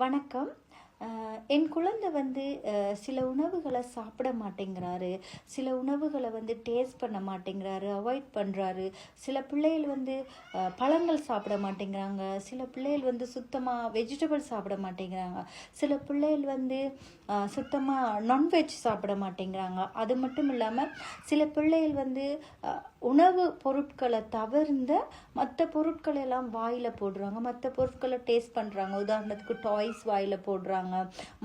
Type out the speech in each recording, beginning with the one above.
வணக்கம். என் குழந்தை வந்து சில உணவுகளை சாப்பிட மாட்டேங்கிறாரு. சில உணவுகளை வந்து டேஸ்ட் பண்ண மாட்டேங்கிறாரு அவாய்ட் பண்ணுறாரு சில பிள்ளைகள் வந்து பழங்கள் சாப்பிட மாட்டேங்கிறாங்க. சில பிள்ளைகள் வந்து சுத்தமாக வெஜிடபிள் சாப்பிட மாட்டேங்கிறாங்க. சில பிள்ளைகள் வந்து சுத்தமாக நான்வெஜ் சாப்பிட மாட்டேங்கிறாங்க. அது மட்டும் இல்லாமல் சில பிள்ளைகள் வந்து உணவு பொருட்களை தவிர்ந்த மற்ற பொருட்களை எல்லாம் வாயில் போடுறாங்க. மற்ற பொருட்களை டேஸ்ட் பண்ணுறாங்க உதாரணத்துக்கு டாய்ஸ் வாயில் போடுறாங்க.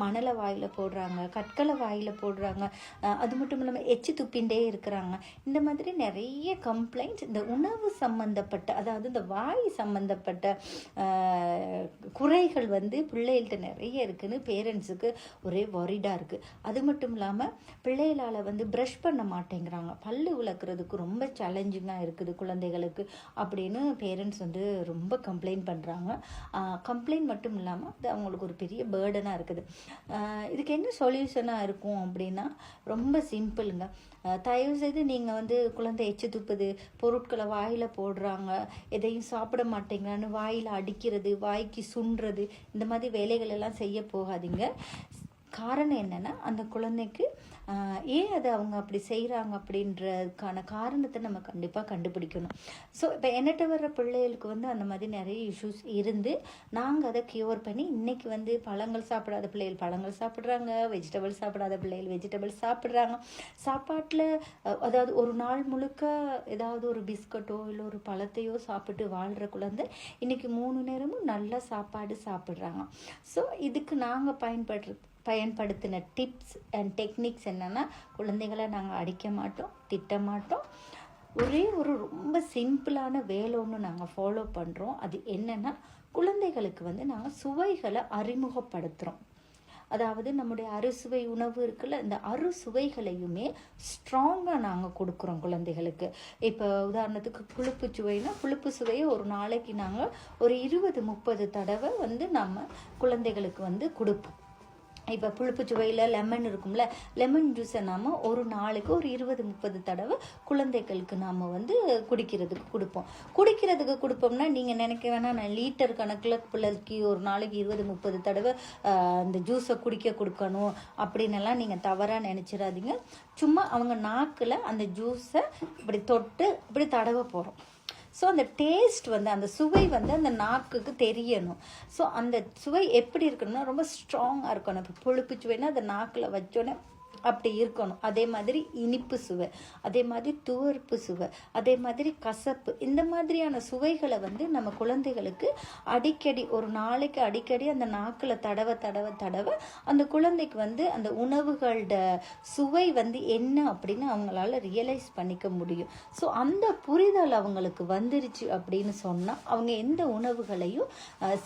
மணலை வாயில் போடுறாங்க கற்களை வாயில் போடுறாங்க அது மட்டும் இல்லாமல் எச்சி துப்பிண்டே இருக்கிறாங்க. இந்த மாதிரி நிறைய கம்ப்ளைண்ட்ஸ் இந்த உணவு சம்மந்தப்பட்ட அதாவது இந்த வாய் சம்மந்தப்பட்ட குறைகள் வந்து பிள்ளைகள்கிட்ட நிறைய இருக்குதுன்னு பேரண்ட்ஸுக்கு ஒரே ஒரிடாக இருக்குது அது மட்டும் இல்லாமல் பிள்ளைகளால் வந்து ப்ரஷ் பண்ண மாட்டேங்கிறாங்க. பல்லு விளக்குறதுக்கு ரொம்ப சேலஞ்சிங்காக இருக்குது குழந்தைகளுக்கு அப்படின்னு பேரண்ட்ஸ் வந்து ரொம்ப கம்ப்ளைண்ட் பண்ணுறாங்க கம்ப்ளைண்ட் மட்டும் இல்லாமல் அது அவங்களுக்கு ஒரு பெரிய பேர்டனாக இருக்குது. இதுக்கு என்ன சொல்யூஷனாக இருக்கும் அப்படின்னா ரொம்ப சிம்பிளுங்க தயவு செய்து நீங்கள் வந்து குழந்தை எச்சு துப்புது பொருட்களை வாயில் போடுறாங்க எதையும் சாப்பிட மாட்டேங்கிறான்னு வாயில் அடிக்கிறது வாய்க்கு சுண்டுறது இந்த மாதிரி வேலைகள் எல்லாம் செய்ய போகாதீங்க. காரணம் என்னென்னா அந்த குழந்தைக்கு ஏன் அதை அவங்க அப்படி செய்கிறாங்க அப்படின்றதுக்கான காரணத்தை நம்ம கண்டிப்பாக கண்டுபிடிக்கணும். ஸோ இப்போ என்னட்ட வர்ற பிள்ளைகளுக்கு வந்து அந்த மாதிரி நிறைய இஷ்யூஸ் இருந்து நாங்கள் அதை க்யூர் பண்ணி இன்றைக்கி வந்து பழங்கள் சாப்பிடாத பிள்ளைகள் பழங்கள் சாப்பிட்றாங்க வெஜிடபிள் சாப்பிடாத பிள்ளைகள் வெஜிடபிள் சாப்பிட்றாங்க. சாப்பாட்டில் அதாவது ஒரு நாள் முழுக்க ஏதாவது ஒரு பிஸ்கட்டோ இல்லை ஒரு பழத்தையோ சாப்பிட்டு வாழ்கிற குழந்தை இன்றைக்கி மூணு நேரமும் நல்ல சாப்பாடு சாப்பிட்றாங்க. ஸோ இதுக்கு நாங்கள் பயன்படுற பயன்படுத்தின டிப்ஸ் அண்ட் டெக்னிக்ஸ் என்னென்னா குழந்தைகளை நாங்கள் அடிக்க மாட்டோம் திட்ட மாட்டோம். ஒரே ஒரு ரொம்ப சிம்பிளான வேலை ஒன்று நாங்கள் ஃபாலோ பண்ணுறோம் அது என்னென்னா குழந்தைகளுக்கு வந்து நாங்கள் சுவைகளை அறிமுகப்படுத்துகிறோம் அதாவது நம்முடைய அறுசுவை உணவு இருக்குல்ல இந்த அறுசுவைகளையுமே ஸ்ட்ராங்காக நாங்கள் கொடுக்குறோம் குழந்தைகளுக்கு. இப்போ உதாரணத்துக்கு புளிப்பு சுவைனா புளிப்பு சுவையை ஒரு நாளைக்கு நாங்கள் ஒரு இருபது முப்பது தடவை வந்து நம்ம குழந்தைகளுக்கு வந்து கொடுப்போம். இப்போ புளிப்பு சுவையில் லெமன் இருக்கும்ல லெமன் ஜூஸை நாம் ஒரு நாளைக்கு ஒரு இருபது முப்பது தடவை குழந்தைகளுக்கு நாம் வந்து குடிக்கிறதுக்கு கொடுப்போம். குடிக்கிறதுக்கு கொடுப்போம்னா நீங்கள் நினைக்க வேணாம் நான் லீட்டர் கணக்கில் பிள்ளைக்கு ஒரு நாளைக்கு இருபது முப்பது தடவை அந்த ஜூஸை குடிக்க கொடுக்கணும் அப்படின்னு எல்லாம் நீங்கள் தவறாக நினச்சிடாதீங்க. சும்மா அவங்க நாக்கில் அந்த ஜூஸை இப்படி தொட்டு இப்படி தடவை போகிறோம் ஸோ அந்த டேஸ்ட் வந்து அந்த சுவை வந்து அந்த நாக்குக்கு தெரியணும். ஸோ அந்த சுவை எப்படி இருக்கணும்னா ரொம்ப ஸ்ட்ராங்காக இருக்கணும். இப்போ புழுப்பு சுவைனா அந்த நாக்கில் வச்சோன்னே அப்படி இருக்கணும். அதே மாதிரி இனிப்பு சுவை அதே மாதிரி துவர்ப்பு சுவை அதே மாதிரி கசப்பு இந்த மாதிரியான சுவைகளை வந்து நம்ம குழந்தைகளுக்கு அடிக்கடி ஒரு நாளைக்கு அடிக்கடி அந்த நாக்கில் தடவை தடவை தடவை அந்த குழந்தைக்கு வந்து அந்த உணவுகளோட சுவை வந்து என்ன அப்படின்னு அவங்களால ரியலைஸ் பண்ணிக்க முடியும். ஸோ அந்த புரிதல் அவங்களுக்கு வந்துருச்சு அப்படின்னு சொன்னால் அவங்க எந்த உணவுகளையும்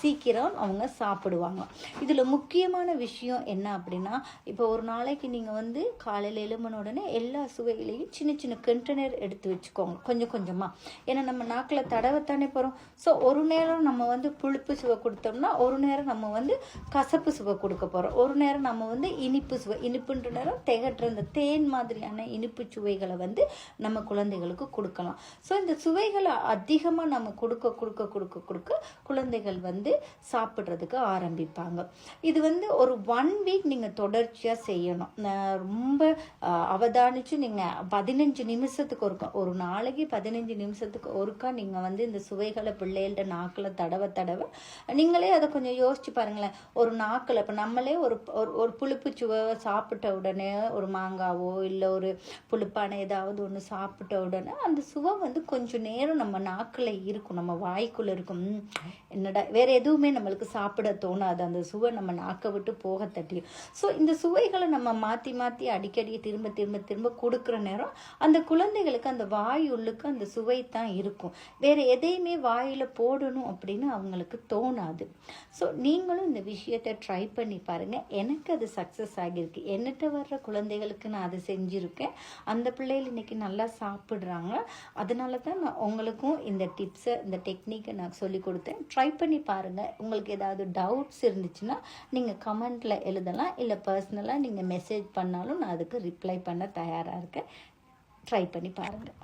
சீக்கிரம் அவங்க சாப்பிடுவாங்க. இதில் முக்கியமான விஷயம் என்ன அப்படின்னா இப்போ ஒரு நாளைக்கு நீங்கள் வந்து காலையில் எலும்பின உடனே எல்லா சுவைகளையும் சின்ன சின்ன கண்டெய்னர் எடுத்து வச்சுக்கோங்க. கொஞ்சம் கொஞ்சமாக ஏன்னா நம்ம நாக்கில் தடவைத்தானே போகிறோம் ஸோ ஒரு நேரம் நம்ம வந்து புளிப்பு சுவை கொடுத்தோம்னா ஒரு நேரம் நம்ம வந்து கசப்பு சுவை கொடுக்க போகிறோம் ஒரு நேரம் நம்ம வந்து இனிப்பு சுவை. இனிப்புன்ற நேரம் திகட்டுற இந்த தேன் மாதிரியான இனிப்பு சுவைகளை வந்து நம்ம குழந்தைகளுக்கு கொடுக்கலாம். ஸோ இந்த சுவைகளை அதிகமாக நம்ம கொடுக்க கொடுக்க கொடுக்க கொடுக்க குழந்தைகள் வந்து சாப்பிட்றதுக்கு ஆரம்பிப்பாங்க. இது வந்து ஒரு ஒன் வீக் நீங்கள் தொடர்ச்சியாக செய்யணும். ரொம்ப அவதானித்து அவதானிச்சு நீங்கள் பதினஞ்சு நிமிஷத்துக்கு ஒருக்கா ஒரு நாளைக்கு பதினஞ்சு நிமிஷத்துக்கு ஒருக்கா நீங்கள் வந்து இந்த சுவைகளை பிள்ளைகள்கிட்ட நாக்கில் தடவை தடவை நீங்களே அதை கொஞ்சம் யோசிச்சு பாருங்களேன். ஒரு நாக்கில் இப்போ நம்மளே ஒரு ஒரு ஒரு புளிப்பு சுவை சாப்பிட்ட உடனே ஒரு மாங்காவோ இல்லை ஒரு புளிப்பான ஏதாவது ஒன்று சாப்பிட்ட உடனே அந்த சுவை வந்து கொஞ்சம் நேரம் நம்ம நாக்கில் இருக்கும் நம்ம வாய்க்குள்ளே இருக்கும். என்னடா வேற எதுவுமே நம்மளுக்கு சாப்பிட தோணாது. அந்த சுவை நம்ம நாக்கை விட்டு போக தட்டியும் ஸோ இந்த சுவைகளை நம்ம மாற்றி மாற்றி அடிக்கடி திரும்ப திரும்ப திரும்ப கொடுக்குற நேரம் அந்த குழந்தைகளுக்கு அந்த வாய் உள்ளுக்கு அந்த சுவை தான் இருக்கும். வேறு எதையுமே வாயில் போடணும் அப்படின்னு அவங்களுக்கு தோணாது. ஸோ நீங்களும் இந்த விஷயத்தை ட்ரை பண்ணி பாருங்கள் எனக்கு அது சக்ஸஸ் ஆகியிருக்கு. என்னட்ட வர்ற குழந்தைகளுக்கு நான் அதை செஞ்சுருக்கேன். அந்த பிள்ளைகள் இன்னைக்கு நல்லா சாப்பிட்றாங்க. அதனால தான் நான் உங்களுக்கும் இந்த டிப்ஸை இந்த டெக்னிக்கை நான் சொல்லி கொடுத்தேன். ட்ரை பண்ணி பாருங்கள் உங்களுக்கு ஏதாவது டவுட்ஸ் இருந்துச்சுன்னா நீங்கள் கமெண்ட்டில் எழுதலாம். இல்லை பர்சனலாக நீங்கள் மெசேஜ் பண்ணாலும் நான் அதுக்கு ரிப்ளை பண்ண தயாராக இருக்கேன். ட்ரை பண்ணி பாருங்கள்